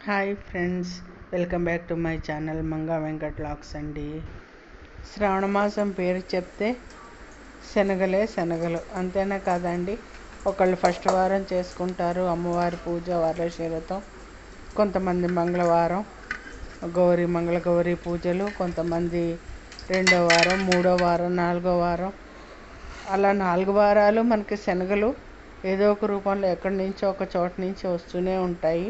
Hi friends welcome back to my channel Manga Venkat lakhs అండి. శ్రావణ మాసం పేరు చెప్తే శనగలే శనగలు అంతేనా కాదండి? ఒకళ్ళు ఫస్ట్ వారం చేసుకుంటారు అమ్మవారి పూజ వరలక్ష్మి కొంతమంది మంగళవారం గౌరీ మంగళ గౌరీ పూజలు కొంతమంది రెండో వారం మూడో వారం నాలుగో వారం. అలా నాలుగు వారాలు మనకి శనగలు ఏదో ఒక రూపంలో ఎక్కడి నుంచో ఒక చోట నుంచి వస్తూనే ఉంటాయి.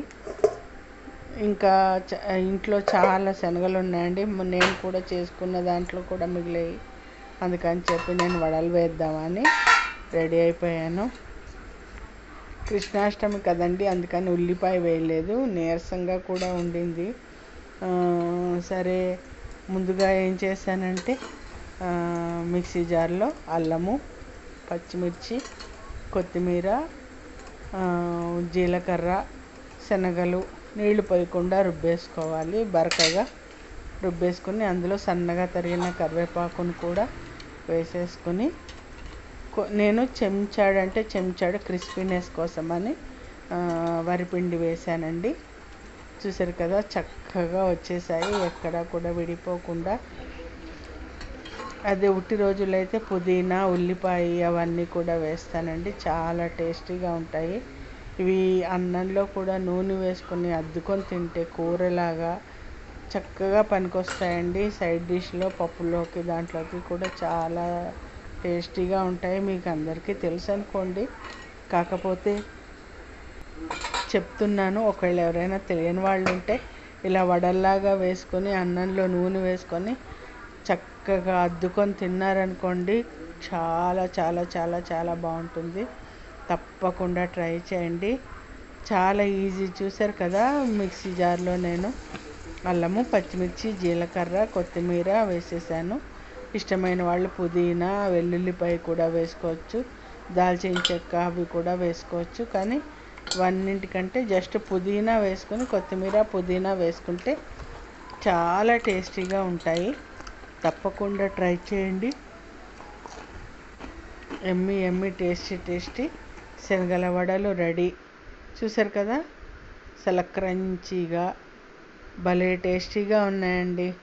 ఇంకా చ- ఇంట్లో చాలా శనగలు ఉన్నాయండి నేను కూడా చేసుకున్న దాంట్లో కూడా మిగిలాయి. అందుకని చెప్పి నేను వడలు వేద్దామని రెడీ అయిపోయాను. కృష్ణాష్టమి కదండి అందుకని ఉల్లిపాయ వేయలేదు. నీరసంగా కూడా ఉండింది. సరే ముందుగా ఏం చేశానంటే మిక్సీ జార్లో అల్లము పచ్చిమిర్చి కొత్తిమీర జీలకర్ర శనగలు నీళ్ళు పోయకుండా రుబ్బేసుకోవాలి బరకగా రుబ్బేసుకుని అందులో సన్నగా తరిగిన కరివేపాకును కూడా వేసేసుకుని నేను చెంచాడు అంటే చెంచాడు క్రిస్పీనెస్ కోసమని వరిపిండి వేసానండి చూసారు కదా చక్కగా వచ్చేసాయి ఎక్కడా కూడా విడిపోకుండా. అదే ఉట్టి రోజులైతే పుదీనా ఉల్లిపాయ అవన్నీ కూడా వేస్తానండి చాలా టేస్టీగా ఉంటాయి. ఇవి అన్నంలో కూడా నూనె వేసుకొని అద్దుకొని తింటే కూరలాగా చక్కగా పనికొస్తాయండి. సైడ్ డిష్లో పప్పులోకి దాంట్లోకి కూడా చాలా టేస్టీగా ఉంటాయి. మీకు అందరికీ తెలుసు అనుకోండి కాకపోతే చెప్తున్నాను ఒకవేళ ఎవరైనా తెలియని వాళ్ళు ఉంటే ఇలా వడల్లాగా వేసుకొని అన్నంలో నూనె వేసుకొని చక్కగా అద్దుకొని తిన్నారనుకోండి చాలా చాలా చాలా చాలా బాగుంటుంది. తప్పకుండా ట్రై చేయండి. చాలా ఈజీ చూసారు కదా మిక్సీ జార్లో నేను అల్లము పచ్చిమిర్చి జీలకర్ర కొత్తిమీర వేసేసాను. ఇష్టమైన వాళ్ళు పుదీనా వెల్లుల్లిపాయ కూడా వేసుకోవచ్చు. దాల్చిన చెక్క అవి కూడా వేసుకోవచ్చు. కానీ వన్నింటికంటే జస్ట్ పుదీనా వేసుకొని కొత్తిమీర పుదీనా వేసుకుంటే చాలా టేస్టీగా ఉంటాయి. తప్పకుండా ట్రై చేయండి. ఎమ్మి ఎమ్మి టేస్టీ టేస్టీ. శనగల వడలు రెడీ. చూసారు కదా? చాలా క్రంచీగా భలే టేస్టీగా ఉన్నాయండి.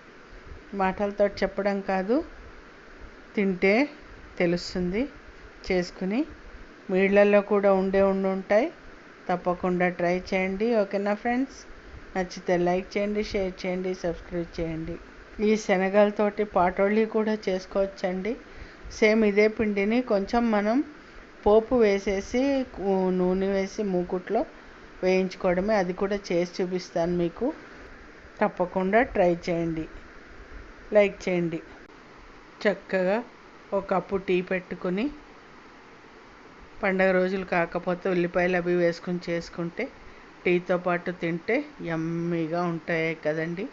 మాటలతో చెప్పడం కాదు తింటే తెలుస్తుంది. చేసుకుని మీ ఇళ్ళల్లో కూడా ఉండే ఉండి ఉంటాయి తప్పకుండా ట్రై చేయండి ఓకేనా ఫ్రెండ్స్? నచ్చితే లైక్ చేయండి షేర్ చేయండి సబ్స్క్రైబ్ చేయండి. ఈ శనగలతోటి పాటోళ్ళి కూడా చేసుకోవచ్చండి. సేమ్ ఇదే పిండిని కొంచెం మనం పోపు వేసేసి నూనె వేసి మూకుట్లో వేయించుకోవడమే. అది కూడా చేసి చూపిస్తాను మీకు. తప్పకుండా ట్రై చేయండి. లైక్ చేయండి. చక్కగా ఒక కప్పు టీ పెట్టుకుని పండగ రోజులు కాకపోతే ఉల్లిపాయలు అవి వేసుకుని చేసుకుంటే టీతో పాటు తింటే యమ్మీగా ఉంటాయి కదండి.